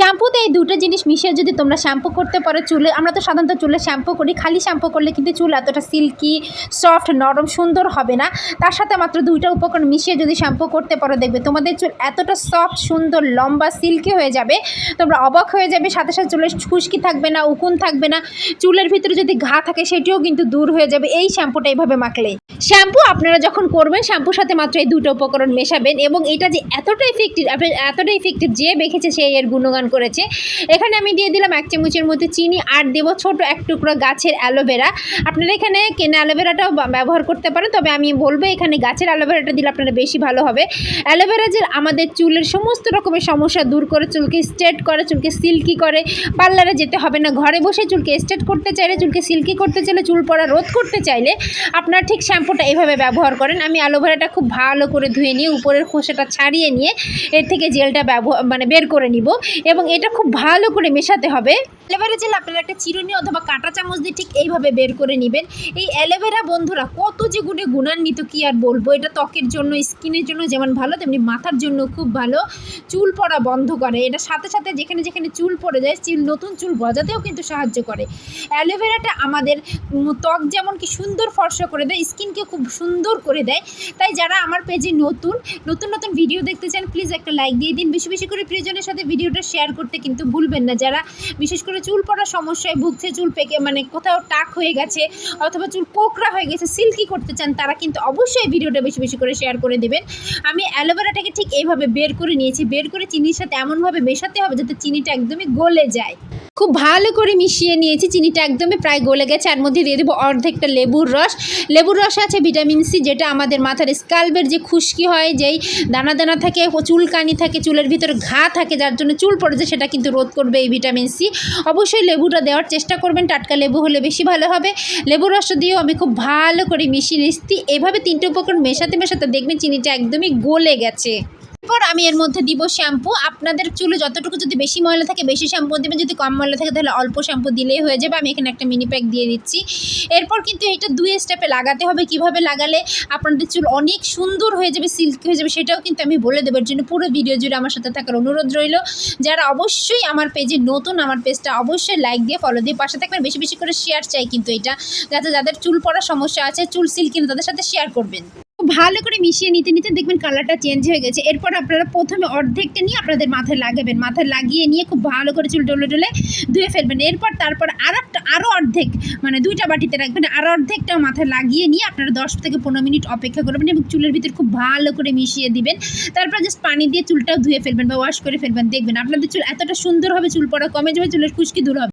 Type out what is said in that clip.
শ্যাম্পুতে এই দুটো জিনিস মিশিয়ে যদি তোমরা শ্যাম্পু করতে পারো, চুলে, আমরা তো সাধারণত চুলে শ্যাম্পু করি, খালি শ্যাম্পু করলে কিন্তু চুল এতটা সিল্কি, সফট, নরম, সুন্দর হবে না। তার সাথে মাত্র দুইটা উপকরণ মিশিয়ে যদি শ্যাম্পু করতে পারো, দেখবে তোমাদের চুল এতটা সফট, সুন্দর, লম্বা, সিল্কি হয়ে যাবে। তোমরা অবাক হয়ে যাবে, সাথে সাথে চুলের খুশকি থাকবে না, উকুন থাকবে না। চুলের ভিতরে যদি ঘা থাকে, সেটিও কিন্তু দূর হয়ে যাবে। এই শ্যাম্পুটা এইভাবে মাখলে। শ্যাম্পু আপনারা যখন করবেন, শ্যাম্পুর সাথে মাত্র এই দুটো উপকরণ মেশাবেন এবং এটা যে এতটা ইফেক্টিভ এতটা ইফেক্টিভ যে মেখেছে সে এর গুণগান করেছে। এখানে আমি দিয়ে দিলাম এক চামচের মধ্যে চিনি আর দেবো ছোট এক টুকরো গাছের অ্যালোভেরা আপনারা এখানে কেনা অ্যালোভেরাটাও ব্যবহার করতে পারেন, তবে আমি বলব এখানে গাছের অ্যালোভেরাটা দিলে আপনারা বেশি ভালো হবে। অ্যালোভেরা যে আমাদের চুলের সমস্ত রকমের সমস্যা দূর করে, চুলকে স্ট্রেট করে, চুলকে সিল্কি করে, পার্লারে যেতে হবে না, ঘরে বসে চুলকে স্ট্রেট করতে চাইলে, চুলকে সিল্কি করতে চাইলে, চুল পড়া রোধ করতে চাইলে আপনারা ঠিক শ্যাম্পুটা এইভাবে ব্যবহার করেন। আমি অ্যালোভেরাটা খুব ভালো করে ধুয়ে নিয়ে, উপরের খোসাটা ছাড়িয়ে নিয়ে এর থেকে জেলটা ব্যবহার মানে বের করে নিব এবং এটা খুব ভালো করে মেশাতে হবে। অ্যালোভেরা জেল আপনারা একটা চিরুনি অথবা কাঁটা চামচ দিয়ে ঠিক এইভাবে বের করে নেবেন। এই অ্যালোভেরা বন্ধুরা, কত যে গুণে গুণান্বিত কি আর বলব? এটা ত্বকের জন্য, স্কিনের জন্য যেমন ভালো, তেমনি মাথার জন্য খুব ভালো। চুল পড়া বন্ধ করে। এটা সাথে সাথে যেখানে যেখানে চুল পড়ে যায়, চুল, নতুন চুল গজাতেও কিন্তু সাহায্য করে। অ্যালোভেরাটা আমাদের ত্বক যেমন কি সুন্দর ফর্সা করে দেয়, স্কিনকে খুব সুন্দর করে দেয়। তাই যারা আমার পেজে নতুন নতুন নতুন ভিডিও দেখতে চান, প্লিজ একটা লাইক দিয়ে দিন। বেশি বেশি করে প্রিয়জনের সাথে ভিডিওটা শেয়ার করতে কিন্তু ভুলবেন না। যারা বিশেষ করে চুল পড়ার সমস্যায় ভুগছে, চুল পেকে মানে কোথাও টাক হয়ে গেছে অথবা চুল কোকড়া হয়ে গেছে সিল্কি করতে চান, তারা কিন্তু অবশ্যই ভিডিওটা বেশি বেশি করে শেয়ার করে দেবেন। আমি অ্যালোভেরাটাকে ঠিক এইভাবে বের করে নিয়েছি। বের করে চিনির সাথে এমনভাবে মেশাতে হবে যাতে চিনিটা একদমই গলে যায়। খুব ভালো করে মিশিয়ে নিয়েছি। চিনিটা একদমই প্রায় গলে গেছে। আর মধ্যে দিয়ে দেবো অর্ধেকটা লেবুর রস। লেবুর রস আছে ভিটামিন সি, যেটা আমাদের মাথার স্কাল্পের যে খুশকি হয়, যেই দানা দানা থাকে চুলকানি থাকে, চুলের ভিতরে ঘা থাকে, যার জন্য চুল পড়েছে সেটা কিন্তু রোধ করবে এই ভিটামিন সি। অবশ্যই লেবুটা দেওয়ার চেষ্টা করবেন, টাটকা লেবু হলে বেশি ভালো হবে। লেবুর রস দিয়েও আমি খুব ভালো করে মিশিয়ে নিচ্ছি, এভাবে তিনটে উপকরণ মেশাতে মেশাতে দেখবেন চিনিটা একদমই গলে গেছে। এরপর আমি এর মধ্যে দিব শ্যাম্পু। আপনাদের চুলে যতটুকু যদি বেশি ময়লা থাকে, বেশি শ্যাম্পু দেবেন। যদি কম ময়লা থাকে, তাহলে অল্প শ্যাম্পু দিলেই হয়ে যাবে। আমি এখানে একটা মিনি প্যাক দিয়ে দিচ্ছি। এরপর কিন্তু এটা দুই স্টেপে লাগাতে হবে। কীভাবে লাগালে আপনাদের চুল অনেক সুন্দর হয়ে যাবে সিল্কি হয়ে যাবে, সেটাও কিন্তু আমি বলে দেবার জন্য পুরো ভিডিও জুড়ে আমার সাথে থাকার অনুরোধ রইল। যারা অবশ্যই আমার পেজে নতুন, আমার পেজটা অবশ্যই লাইক দিয়ে ফলো দিয়ে পাশে থাকবেন। বেশি বেশি করে শেয়ার চাই কিন্তু এটা। যাতে যাদের চুল পড়ার সমস্যা আছে, চুল সিল্কি তাদের সাথে শেয়ার করবেন। ভালো করে মিশিয়ে নিতে নিতে দেখবেন কালারটা চেঞ্জ হয়ে গেছে। এরপর আপনারা প্রথমে অর্ধেকটা নিয়ে আপনাদের মাথায় লাগাবেন। মাথায় লাগিয়ে নিয়ে খুব ভালো করে চুল ডলে ডলে ধুয়ে ফেলবেন। এরপর তারপর আর একটা আরও অর্ধেক মানে দুইটা বাটিতে রাখবেন। আর অর্ধেকটা মাথায় লাগিয়ে নিয়ে আপনারা দশ থেকে পনেরো মিনিট অপেক্ষা করবেন এবং চুলের ভিতর খুব ভালো করে মিশিয়ে দিবেন। তারপর জাস্ট পানি দিয়ে চুলটাও ধুয়ে ফেলবেন বা ওয়াশ করে ফেলবেন। দেখবেন আপনাদের চুল এতটা সুন্দর হবে, চুল পড়া কমে যাবে, চুলের খুশকি দূর হবে।